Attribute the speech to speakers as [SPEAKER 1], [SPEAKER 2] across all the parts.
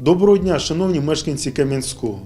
[SPEAKER 1] Доброго дня, шановні мешканці Кам'янського.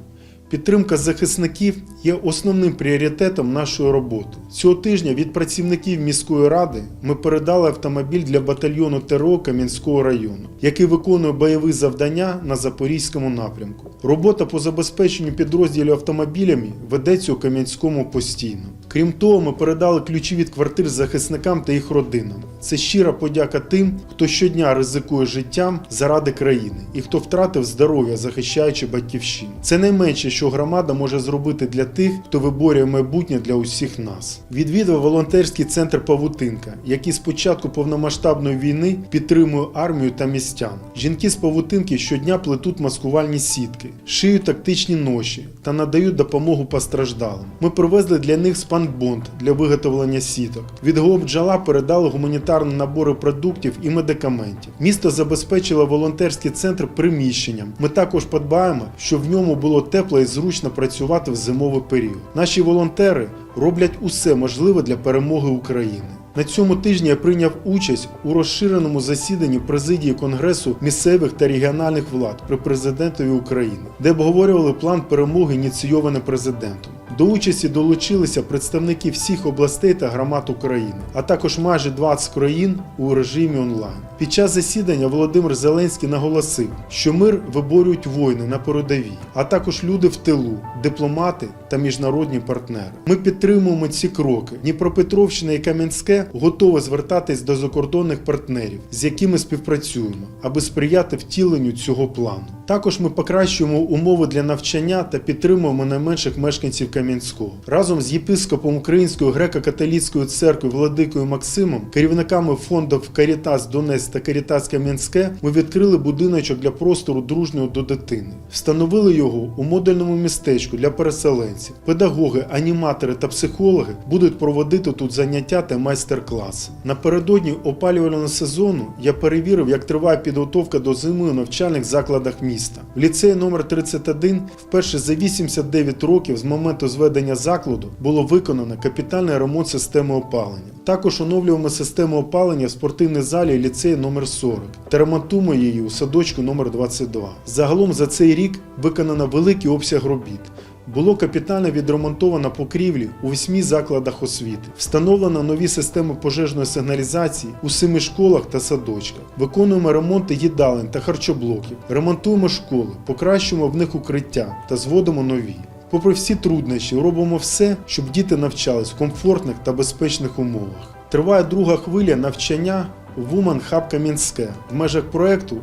[SPEAKER 1] Підтримка захисників є основним пріоритетом нашої роботи. Цього тижня від працівників міської ради ми передали автомобіль для батальйону ТРО Кам'янського району, який виконує бойові завдання на Запорізькому напрямку. Робота по забезпеченню підрозділів автомобілями ведеться у Кам'янському постійно. Крім того, ми передали ключі від квартир захисникам та їх родинам. Це щира подяка тим, хто щодня ризикує життям заради країни і хто втратив здоров'я, захищаючи батьківщину. Це найменше, що громада може зробити для тих, хто виборює майбутнє для усіх нас. Відвідав волонтерський центр Павутинка, який з початку повномасштабної війни підтримує армію та містян. Жінки з Павутинки щодня плетуть маскувальні сітки, шиють тактичні ноші та надають допомогу постраждалим. Ми привезли для них спанбонд для виготовлення сіток. Від Голубджала передали гуманітарні набори продуктів і медикаментів. Місто забезпечило волонтерський центр приміщенням. Ми також подбаємо, щоб в ньому було тепло і зручно працювати в зимовий період. Наші волонтери роблять усе можливе для перемоги України. На цьому тижні я прийняв участь у розширеному засіданні президії Конгресу місцевих та регіональних влад при президентові України, де обговорювали план перемоги, ініційований президентом. До участі долучилися представники всіх областей та громад України, а також майже 20 країн у режимі онлайн. Під час засідання Володимир Зеленський наголосив, що мир виборюють воїни на передовій, а також люди в тилу, дипломати та міжнародні партнери. Ми підтримуємо ці кроки. Дніпропетровщина і Кам'янське готові звертатись до закордонних партнерів, з якими співпрацюємо, аби сприяти втіленню цього плану. Також ми покращуємо умови для навчання та підтримуємо найменших мешканців Кам'янського. Разом з єпископом Української греко-католицької церкви Владикою Максимом, керівниками фондів Карітас Донець та Карітас Кам'янське, ми відкрили будиночок для простору дружнього до дитини. Встановили його у модульному містечку для переселенців. Педагоги, аніматори та психологи будуть проводити тут заняття та майстер-класи. Напередодні опалювального сезону я перевірив, як триває підготовка до зими у навчальних закладах міста. В ліцеї номер 31 вперше за 89 років з моменту зведення закладу було виконано капітальний ремонт системи опалення. Також оновлюємо систему опалення в спортивній залі ліцею номер 40 та ремонтуємо її у садочку номер 22. Загалом за цей рік виконано великий обсяг робіт. Було капітально відремонтовано покрівлі у восьми закладах освіти, встановлено нові системи пожежної сигналізації у семи школах та садочках. Виконуємо ремонти їдалень та харчоблоків, ремонтуємо школи, покращуємо в них укриття та зводимо нові. Попри всі труднощі, робимо все, щоб діти навчались в комфортних та безпечних умовах. Триває друга хвиля навчання Woman Hub Кам'янське в межах проекту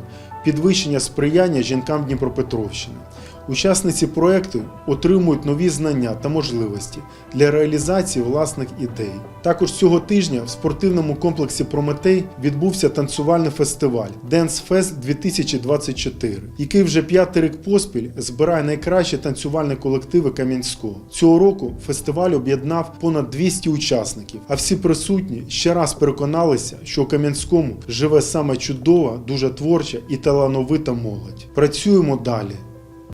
[SPEAKER 1] підвищення сприяння жінкам Дніпропетровщини. Учасниці проекту отримують нові знання та можливості для реалізації власних ідей. Також цього тижня в спортивному комплексі Прометей відбувся танцювальний фестиваль Dance Fest 2024, який вже п'ятий рік поспіль збирає найкращі танцювальні колективи Кам'янського. Цього року фестиваль об'єднав понад 200 учасників, а всі присутні ще раз переконалися, що у Кам'янському живе саме чудова, дуже творча і талановита молодь. Працюємо далі.